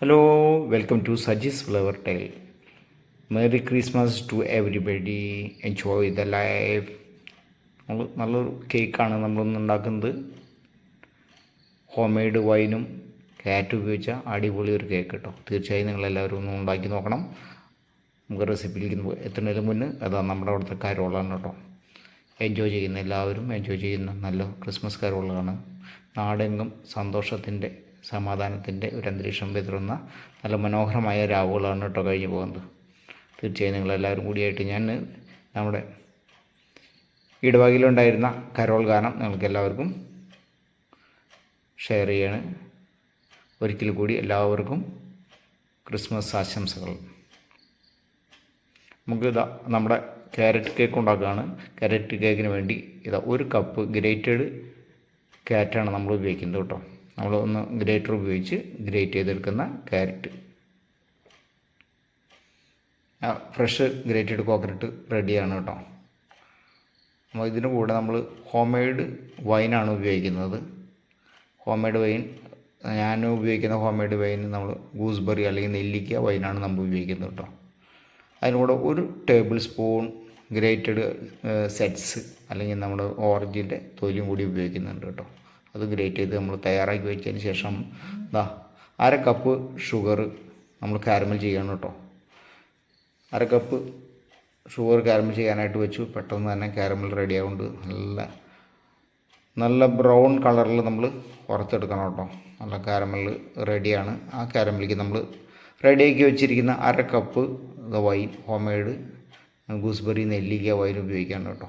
Hello welcome to Saji's flower time merry Christmas to everybody enjoy the life നമ്മൾ നല്ലൊരു കേക്കാണ് നമ്മളൊന്ന് ഉണ്ടാക്കുന്നത്. ഹോം മെയ്ഡ് വൈനും കാറ്റ് ഉപയോഗിച്ച അടിപൊളി ഒരു കേക്ക് കേട്ടോ. തീർച്ചയായും നിങ്ങളെല്ലാവരും ഒന്ന് ഉണ്ടാക്കി നോക്കണം. നമുക്ക് റെസിപ്പിയിലേക്ക് എത്തുന്നതിന് മുന്നേ അതാ നമ്മുടെ അവിടുത്തെ കരോളാണ് കേട്ടോ. എൻജോയ് ചെയ്യുന്ന എല്ലാവരും എൻജോയ് ചെയ്യുന്ന നല്ല ക്രിസ്മസ് കരോളാണ്. നാടെങ്കും സന്തോഷത്തിന്റെ സമാധാനത്തിന്റെ ഒരു അന്തരീക്ഷം വിതറുന്ന നല്ല മനോഹരമായ രാവുകളാണ് കേട്ടോ കഴിഞ്ഞു പോകുന്നത്. തീർച്ചയായും നിങ്ങളെല്ലാവരും കൂടിയായിട്ട് ഞാൻ നമ്മുടെ ഇടവകയിലുണ്ടായിരുന്ന കരോൾ ഗാനം നിങ്ങൾക്ക് എല്ലാവർക്കും ഷെയർ ചെയ്യാണ്. ഒരിക്കൽ കൂടി എല്ലാവർക്കും ക്രിസ്മസ് ആശംസകൾ. നമുക്ക് ഇതാ നമ്മുടെ ക്യാരറ്റ് കേക്ക് ഉണ്ടാക്കുകയാണ്. ക്യാരറ്റ് കേക്കിന് വേണ്ടി ഇതാ ഒരു കപ്പ് ഗ്രേറ്റഡ് ക്യാരറ്റാണ് നമ്മൾ ഉപയോഗിക്കുന്നത് കേട്ടോ. നമ്മൾ ഒന്ന് ഗ്രേറ്റർ ഉപയോഗിച്ച് ഗ്രേറ്റ് ചെയ്തെടുക്കുന്ന ക്യാരറ്റ്. ഫ്രഷ് ഗ്രേറ്റഡ് കോക്കനട്ട് റെഡിയാണ് കേട്ടോ. അപ്പോൾ ഇതിന് കൂടെ നമ്മൾ ഹോം മെയ്ഡ് വൈനാണ് ഉപയോഗിക്കുന്നത്. ഹോം മെയ്ഡ് വൈൻ ഞാൻ ഉപയോഗിക്കുന്ന ഹോം മെയ്ഡ് വൈൻ നമ്മൾ ഗൂസ്ബെറി അല്ലെങ്കിൽ നെല്ലിക്ക വൈനാണ് നമ്മൾ ഉപയോഗിക്കുന്നത് കേട്ടോ. അതിനൂടെ ഒരു ടേബിൾ സ്പൂൺ ഗ്രേറ്റഡ് സെറ്റ്സ് അല്ലെങ്കിൽ നമ്മൾ ഓറഞ്ചിന്റെ തൊലിയും കൂടി ഉപയോഗിക്കുന്നുണ്ട് കേട്ടോ. അത് ഗ്രേറ്റ് ചെയ്ത് നമ്മൾ തയ്യാറാക്കി വെച്ചതിന് ശേഷം ദാ അര കപ്പ് ഷുഗർ നമ്മൾ കാരമൽ ചെയ്യണം കേട്ടോ. അര കപ്പ് ഷുഗർ കാരമൽ ചെയ്യാനായിട്ട് വെച്ചു. പെട്ടെന്ന് തന്നെ കാരമൽ റെഡി ആവുന്നുണ്ട്. നല്ല നല്ല ബ്രൗൺ കളറിൽ നമ്മൾ വറുത്തെടുക്കണം കേട്ടോ. നല്ല കാരമൽ റെഡിയാണ് ആ കാരമലിക്ക് നമ്മൾ റെഡിയാക്കി വെച്ചിരിക്കുന്ന അര cup wine home made gooseberry നെല്ലിക്ക വൈൻ ഉപയോഗിക്കാണ് കേട്ടോ.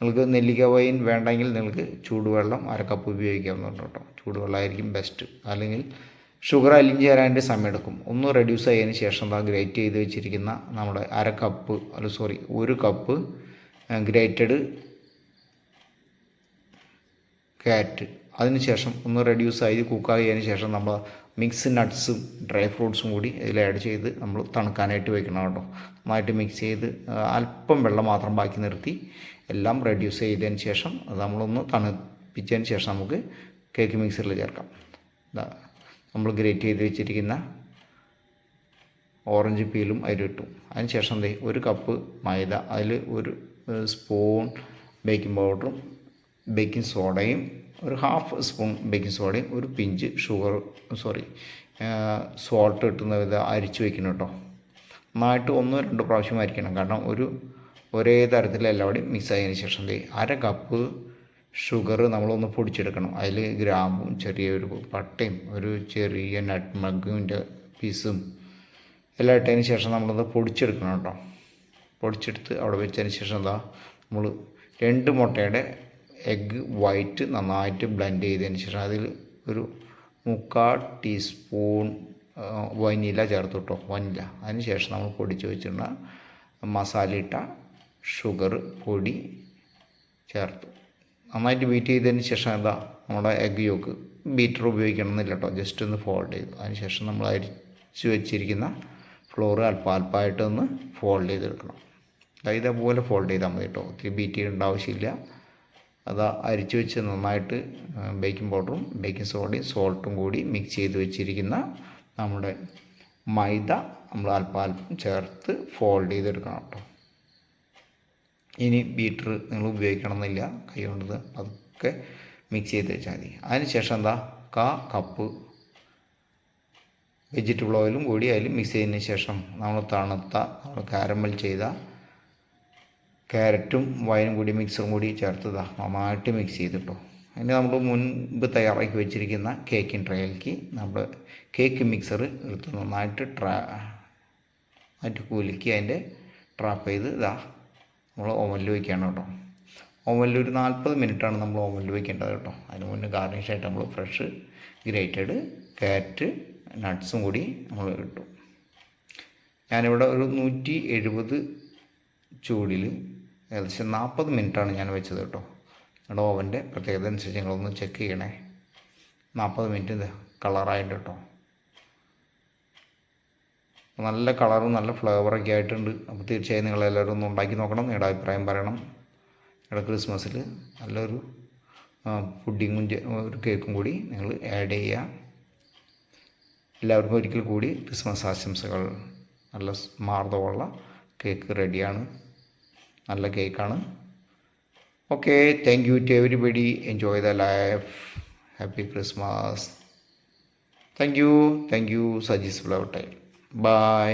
നിങ്ങൾക്ക് നെല്ലിക്ക വൈൻ വേണ്ടെങ്കിൽ നിങ്ങൾക്ക് ചൂടുവെള്ളം അര കപ്പ് ഉപയോഗിക്കാവുന്നതാണ് കേട്ടോ. ചൂടുവെള്ളമായിരിക്കും ബെസ്റ്റ് അല്ലെങ്കിൽ ഷുഗർ അലിഞ്ഞ് ചേരാനായിട്ട് സമയമെടുക്കും ഒന്ന് റെഡ്യൂസ് ആയതിന് ശേഷം എന്താ ഗ്രേറ്റ് ചെയ്ത് വെച്ചിരിക്കുന്ന നമ്മുടെ അര കപ്പ് അല്ല സോറി ഒരു കപ്പ് ഗ്രേറ്റഡ് കാറ്റ് അതിനുശേഷം ഒന്ന് റെഡ്യൂസ് ആയി കുക്കായതിന് ശേഷം നമ്മൾ മിക്സ് നട്ട്സും ഡ്രൈ ഫ്രൂട്ട്സും കൂടി ഇതിൽ ആഡ് ചെയ്ത് നമ്മൾ തണുക്കാനായിട്ട് വെക്കണം കേട്ടോ. നന്നായിട്ട് മിക്സ് ചെയ്ത് അല്പം വെള്ളം മാത്രം ബാക്കി നിർത്തി എല്ലാം റെഡ്യൂസ് ചെയ്തതിന് ശേഷം അത് നമ്മളൊന്ന് തണുപ്പിച്ചതിന് ശേഷം നമുക്ക് കേക്ക് മിക്സറിൽ ചേർക്കാം. നമ്മൾ ഗ്രേറ്റ് ചെയ്ത് വെച്ചിരിക്കുന്ന ഓറഞ്ച് പീലും അതിലിട്ടു. അതിനുശേഷം ദേ ഒരു കപ്പ് മൈദ അതിൽ ഒരു സ്പൂൺ ബേക്കിംഗ് പൗഡറും ബേക്കിംഗ് സോഡയും ഒരു ഹാഫ് സ്പൂൺ ബേക്കിംഗ് സോഡയും ഒരു പിഞ്ച് ഷുഗർ സോറി സോൾട്ട് കിട്ടുന്ന വിധം അരിച്ച് വയ്ക്കണം കേട്ടോ നന്നായിട്ട് ഒന്നോ രണ്ടോ പ്രാവശ്യം അരിക്കണം. കാരണം ഒരു ഒരേ തരത്തിൽ എല്ലാവരുടെയും മിക്സ് ആയതിനു ശേഷം അര കപ്പ് ഷുഗർ നമ്മളൊന്ന് പൊടിച്ചെടുക്കണം. അതിൽ ഗ്രാമ്പും ചെറിയൊരു പട്ടയും ഒരു ചെറിയ നട്ട്മഗിന്റെ പീസും എല്ലാം ഇട്ടതിന് ശേഷം നമ്മളത് പൊടിച്ചെടുക്കണം കേട്ടോ പൊടിച്ചെടുത്ത് അവിടെ വെച്ചതിന് ശേഷം എന്താ നമ്മൾ രണ്ട് മുട്ടയുടെ എഗ്ഗ് വൈറ്റ് നന്നായിട്ട് ബ്ലെൻഡ് ചെയ്തതിന് ശേഷം അതിൽ ഒരു മുക്കാൽ ടീസ്പൂൺ വനില ചേർത്ത് കേട്ടോ വനില. അതിന് ശേഷം നമ്മൾ പൊടിച്ച് വെച്ചിരുന്ന മസാല ഇട്ട ഷുഗർ പൊടി ചേർത്തു. നന്നായിട്ട് ബീറ്റ് ചെയ്തതിന് ശേഷം എന്താ നമ്മുടെ എഗ് യോക്ക് ബീറ്റർ ഉപയോഗിക്കണം എന്നില്ല കേട്ടോ ജസ്റ്റ് ഒന്ന് ഫോൾഡ് ചെയ്തു. അതിന് ശേഷം നമ്മൾ അരിച്ച് വെച്ചിരിക്കുന്ന ഫ്ലോർ അല്പം ഫോൾഡ് ചെയ്തെടുക്കണം. ഇതേപോലെ ഫോൾഡ് ചെയ്താൽ മതി കേട്ടോ ഒത്തിരി ബീറ്റ് ചെയ്യേണ്ട ആവശ്യമില്ല. അത് അരിച്ചു വെച്ച് നന്നായിട്ട് ബേക്കിംഗ് പൗഡറും ബേക്കിംഗ് സോഡയും സോൾട്ടും കൂടി മിക്സ് ചെയ്ത് വെച്ചിരിക്കുന്ന നമ്മുടെ മൈദ നമ്മൾ അല്പം അല്പം ചേർത്ത് ഫോൾഡ് ചെയ്തെടുക്കണം കേട്ടോ. ഇനി ബീറ്റർ നിങ്ങൾ ഉപയോഗിക്കണമെന്നില്ല. കൈ കൊണ്ടത് അതൊക്കെ മിക്സ് ചെയ്ത് വെച്ചാൽ മതി. അതിനുശേഷം എന്താ? കാ കപ്പ് വെജിറ്റബിൾ ഓയിലും കൂടി അതിൽ മിക്സ് ചെയ്തതിന് ശേഷം നമ്മൾ തണുത്ത നമ്മൾ കാരമൽ ചെയ്ത ക്യാരറ്റും വൈനും കൂടി മിക്സറും കൂടി ചേർത്തതാ. നന്നായിട്ട് മിക്സ് ചെയ്തിട്ടോ. അതിന് നമ്മൾ മുൻപ് തയ്യാറാക്കി വെച്ചിരിക്കുന്ന കേക്കിൻ ട്രയലിലേക്ക് നമ്മൾ കേക്ക് മിക്സർ എടുത്ത് നന്നായിട്ട് ട്രാ നന്നായിട്ട് കുലുക്കി അതിന്റെ ട്രാപ്പ് ചെയ്ത് ഇതാ നമ്മൾ ഓവനിൽ വയ്ക്കുകയാണ് കേട്ടോ. ഓവനിൽ ഒരു നാൽപ്പത് മിനിറ്റാണ് നമ്മൾ ഓവനിൽ വയ്ക്കേണ്ടത് കേട്ടോ. അതിന് മുന്നേ ഗാർണിഷായിട്ട് നമ്മൾ ഫ്രഷ് ഗ്രേറ്റഡ് ക്യാരറ്റ് നട്ട്സും കൂടി നമ്മൾ കിട്ടും ഞാനിവിടെ ഒരു നൂറ്റി എഴുപത് ചൂടിൽ ഏകദേശം നാൽപ്പത് മിനിറ്റാണ് ഞാൻ വെച്ചത് കേട്ടോ. നിങ്ങളുടെ ഓവന്റെ പ്രത്യേകത അനുസരിച്ച് നിങ്ങളൊന്ന് ചെക്ക് ചെയ്യണേ. നാൽപ്പത് മിനിറ്റ് കളറായിട്ട് കേട്ടോ. നല്ല കളറും നല്ല ഫ്ലേവറൊക്കെ ആയിട്ടുണ്ട്. അപ്പോൾ തീർച്ചയായും നിങ്ങളെല്ലാവരും ഒന്ന് ഉണ്ടാക്കി നോക്കണം. നിങ്ങളുടെ അഭിപ്രായം പറയണം. നിങ്ങളുടെ ക്രിസ്മസിൽ നല്ലൊരു പുഡിങ്ങും ഒരു കേക്കും കൂടി നിങ്ങൾ ആഡ് ചെയ്യുക എല്ലാവർക്കും ഒരിക്കൽ കൂടി ക്രിസ്മസ് ആശംസകൾ. നല്ല മാർദ്ദമുള്ള കേക്ക് റെഡിയാണ് നല്ല കേക്കാണ്. Okay thank you to everybody enjoy the life happy Christmas thank you thank you Saji's flower time bye